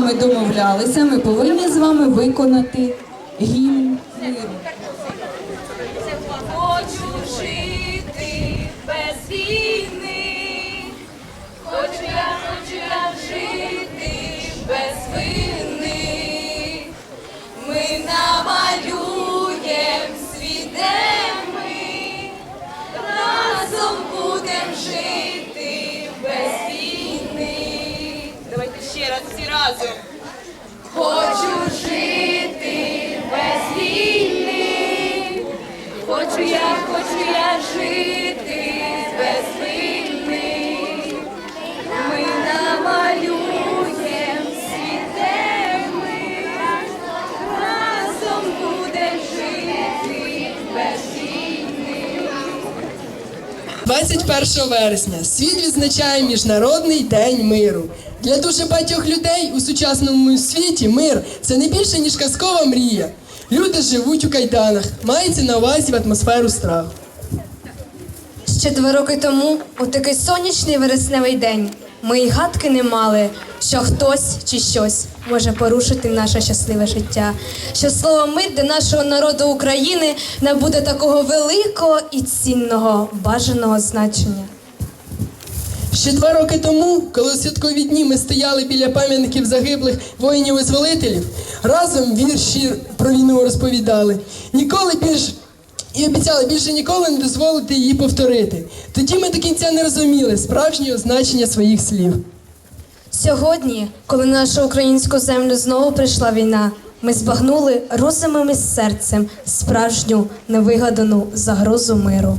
вами домовлялися, ми повинні з вами виконати гімн миру. Хочу жити без війни, 21 вересня світ відзначає Міжнародний день миру. Для дуже багатьох людей у сучасному світі мир це не більше ніж казкова мрія. Люди живуть у кайданах, мається на увазі в атмосферу страху. Ще два роки тому, у такий сонячний вересневий день, ми й гадки не мали, що хтось чи щось може порушити наше щасливе життя. Що слово мир для нашого народу України набуде такого великого і цінного бажаного значення. Ще два роки тому, коли у святкові дні ми стояли біля пам'ятників загиблих воїнів-визволителів, разом вірші про війну розповідали. Ніколи більш і обіцяли більше ніколи не дозволити її повторити. Тоді ми до кінця не розуміли справжнього значення своїх слів. Сьогодні, коли на нашу українську землю знову прийшла війна, ми збагнули розумом і серцем справжню невигадану загрозу миру.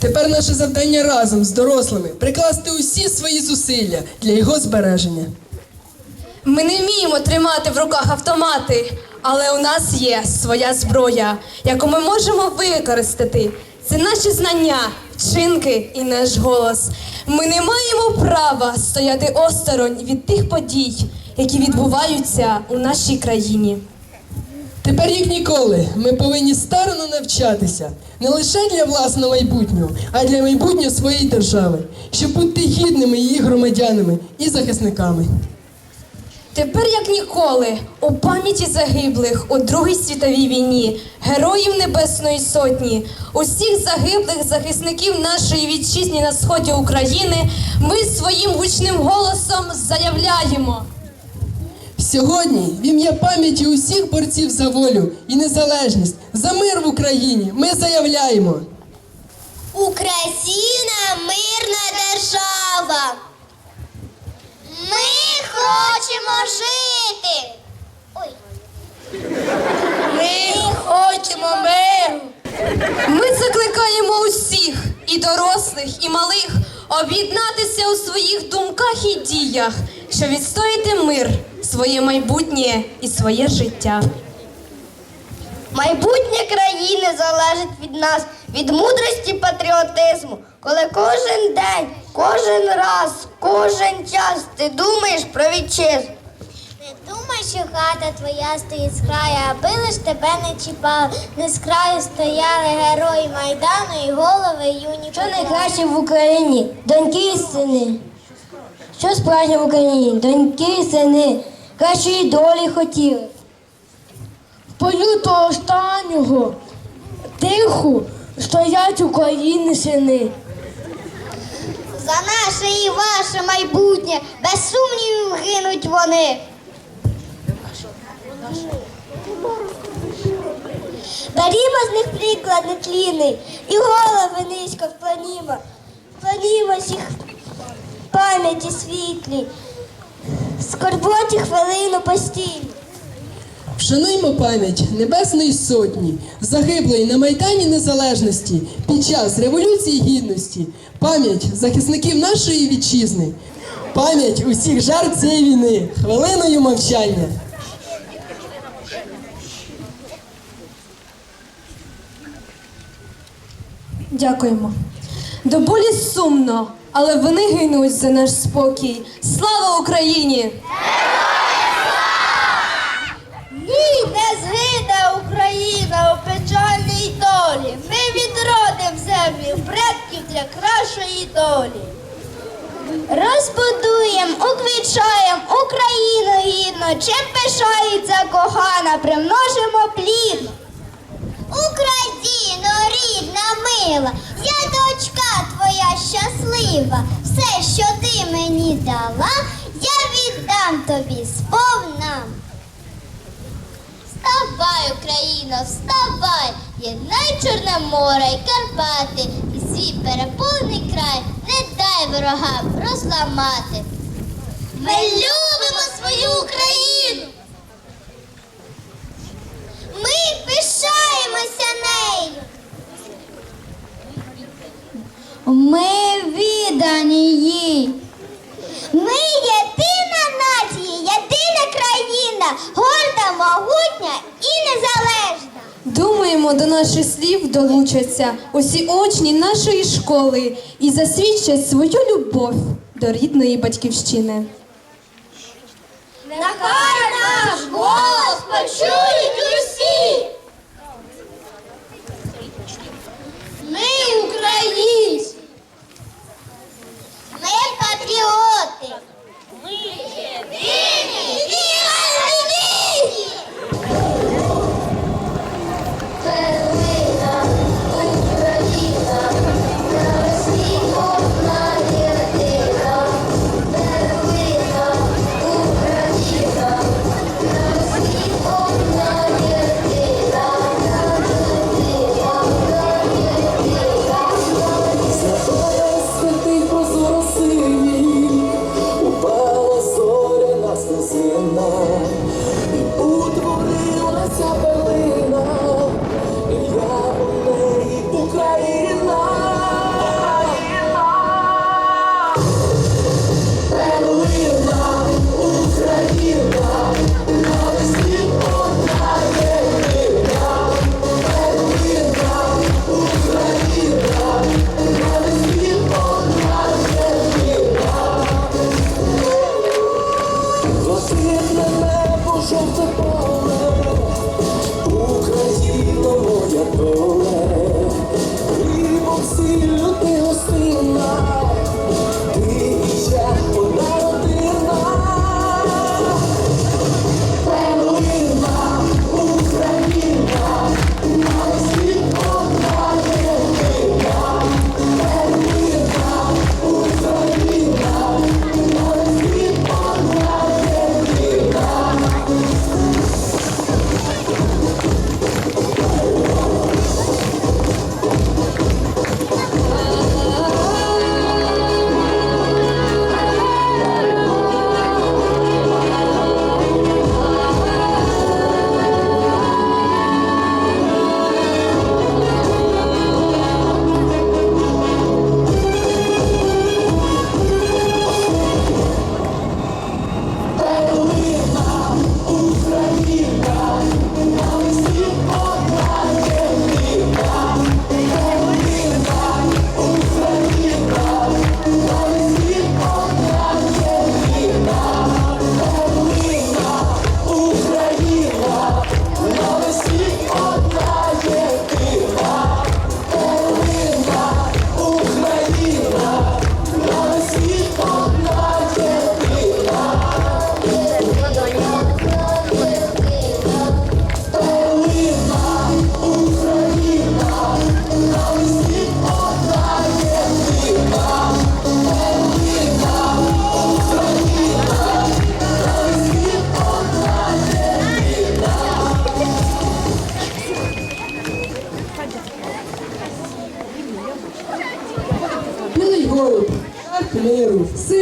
Тепер наше завдання разом з дорослими прикласти усі свої зусилля для його збереження. Ми не вміємо тримати в руках автомати, але у нас є своя зброя, яку ми можемо використати. Це наші знання, вчинки і наш голос. Ми не маємо права стояти осторонь від тих подій, які відбуваються у нашій країні. Тепер, як ніколи, ми повинні старано навчатися не лише для власного майбутнього, а для майбутнього своєї держави, щоб бути гідними її громадянами і захисниками. Тепер, як ніколи, у пам'яті загиблих у Другій світовій війні, героїв Небесної Сотні, усіх загиблих захисників нашої вітчизні на сході України, ми своїм гучним голосом заявляємо. Сьогодні, в ім'я пам'яті усіх борців за волю і незалежність, за мир в Україні, ми заявляємо. Україна мирна держава. Ми хочемо жити. Ой. Ми хочемо миру. Ми закликаємо усіх, і дорослих, і малих, об'єднатися у своїх думках і діях, щоб відстояти мир, своє майбутнє і своє життя. Майбутнє країни залежить від нас, від мудрості патріотизму. Коли кожен день, кожен раз, кожен час ти думаєш про вітчизну. Не думай, що хата твоя стоїть з краю, аби лиш тебе не чіпали. Не з краю стояли герої Майдану і голови юні. Що найкраще в Україні? Доньки і сини. Що справжнє в Україні? Доньки і сини. Кращої долі хотіли. В бою до останнього тиху стоять України сини. За наше і ваше майбутнє, без сумнівів гинуть вони. Дарімо з них приклад нетлінний, і голови низько вклонімо. Вклонімо всіх пам'яті світлі, скорботі хвилину постійно. Вшануймо пам'ять Небесної Сотні, загиблої на Майдані Незалежності під час Революції Гідності, пам'ять захисників нашої вітчизни, пам'ять усіх жертв цієї війни, хвилиною мовчання. Дякуємо. До болі сумно, але вони гинуть за наш спокій. Слава Україні! Ні, не згине Україна у печальній долі. Ми відродим землю предків для кращої долі. Розбудуєм, уквічаєм Україну гідно, чим пишається кохана, примножимо плід. Україно, рідна мила, я дочка твоя щаслива. Все, що ти мені дала, я віддам тобі сповна. Вставай, Україно, вставай, єднай Чорне море й Карпати, і свій переповний край не дай ворогам розламати. Ми любимо свою Україну. Ми пишаємося нею. Ми віддані їй. Ми єдина нація, єдина країна, горда, могутня і незалежна. Думаємо, до наших слів долучаться усі учні нашої школи і засвідчать свою любов до рідної батьківщини. Нехай наш голос почують усі.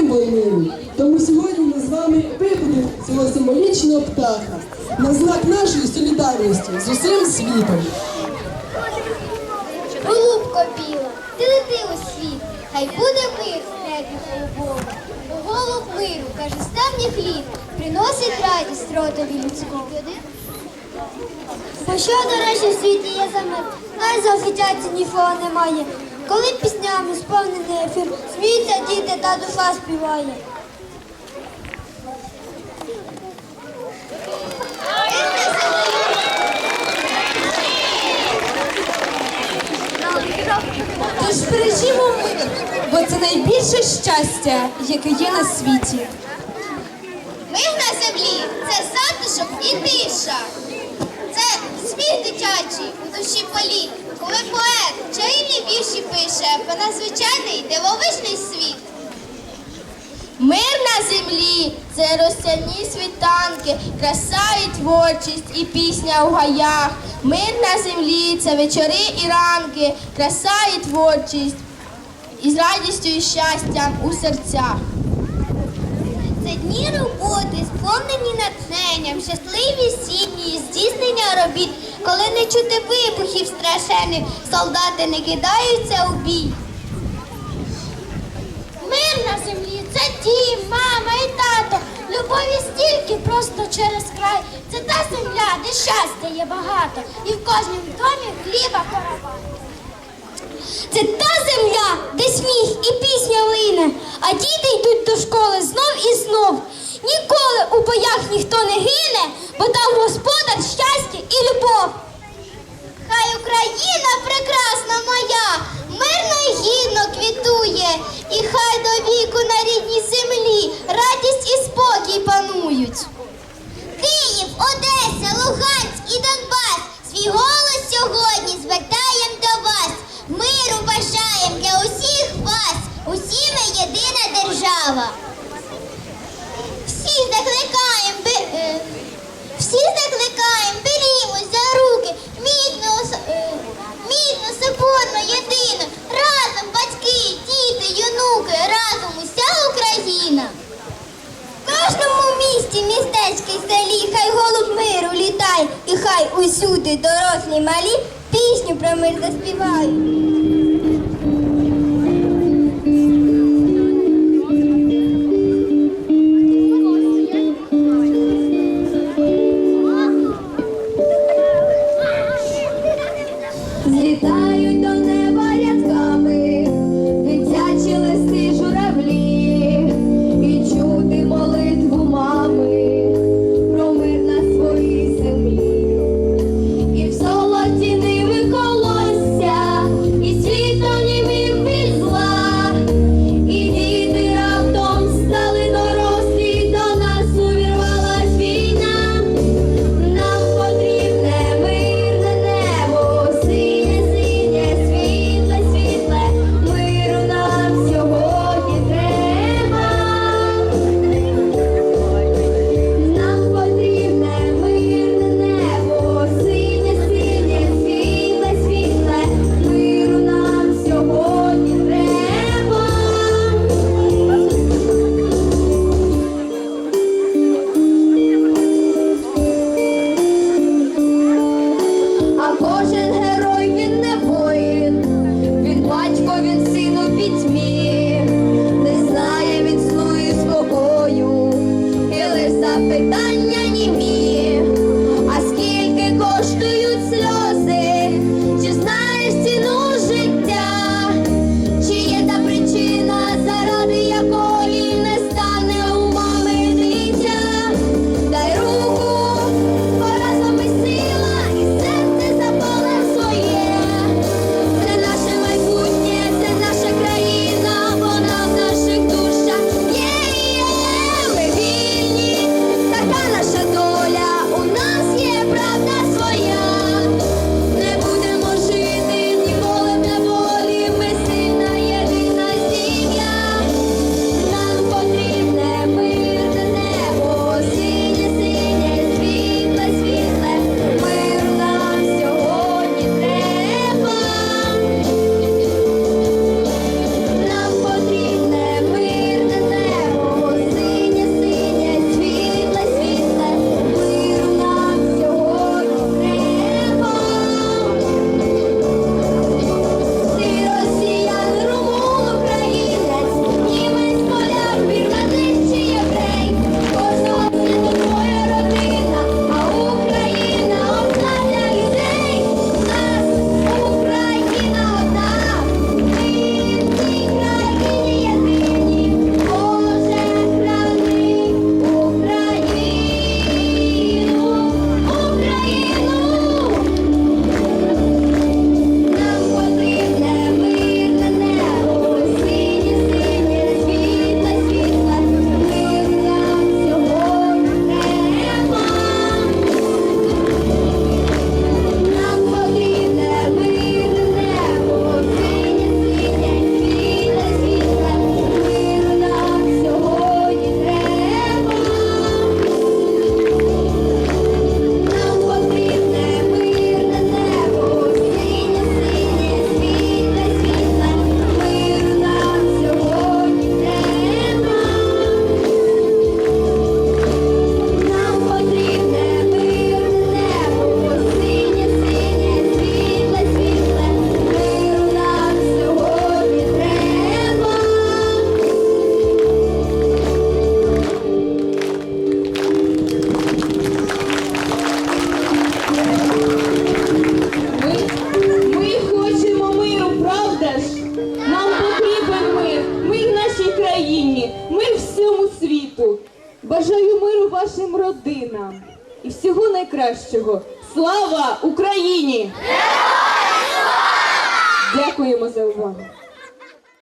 Символ миру. Тому сьогодні ми з вами вибудемо цього символічного птаха на знак нашої солідарності з усім світом. Голубко біла, ти лети у світ, хай буде мир в небі голубому. Бо голуб миру, каже, ставніх літ, приносить радість родові людському. Бо що, до речі, в світі є за мир, хай за офіціації нікого немає. Коли піснями сповнений ефір, сміються діти та душа співає. Тож бережімо мир, бо це найбільше щастя, яке є на світі. Мир на землі це затишок і тиша. Це сміх дитячий у душі політ, вірші пише про надзвичайний дивовижний світ. Мир на землі це розсяні світанки, краса і творчість і пісня у гаях. Мир на землі це вечори і ранки, краса і творчість, і з радістю і щастям у серцях. Це дні роботи, сповнені натхненням, щасливі сім'ї, здійснення робіт, коли не чути вибухів страшенних, солдати не кидаються у бій. Мир на землі це дім, мама і тато. Любові стільки просто через край. Це та земля, де щастя є багато, і в кожному домі хліба каравай. Це та земля, де сміх і пісня лине, а діти йдуть до школи знов і знов. Ніколи у боях ніхто не гине, бо там господар щастя і любов. Хай Україна прекрасна моя, мирно й гідно квітує, і хай до віку на рідній землі радість і спокій панують. Київ, Одеса, Луганськ і Донбас. Свій голос сьогодні звертаєм до вас. Миру бажаєм для усіх вас. Усі ми єдина держава. Всі закликаєм, би- е, всі закликаєм, берімось за руки, міцно, ос- е, міцно, соборно, єдино. Разом батьки, діти, юнуки, разом уся Україна. В кожному місті, містечки, селі, хай голуб миру літає, і хай усюди дорослі малі пісню про мир заспівають.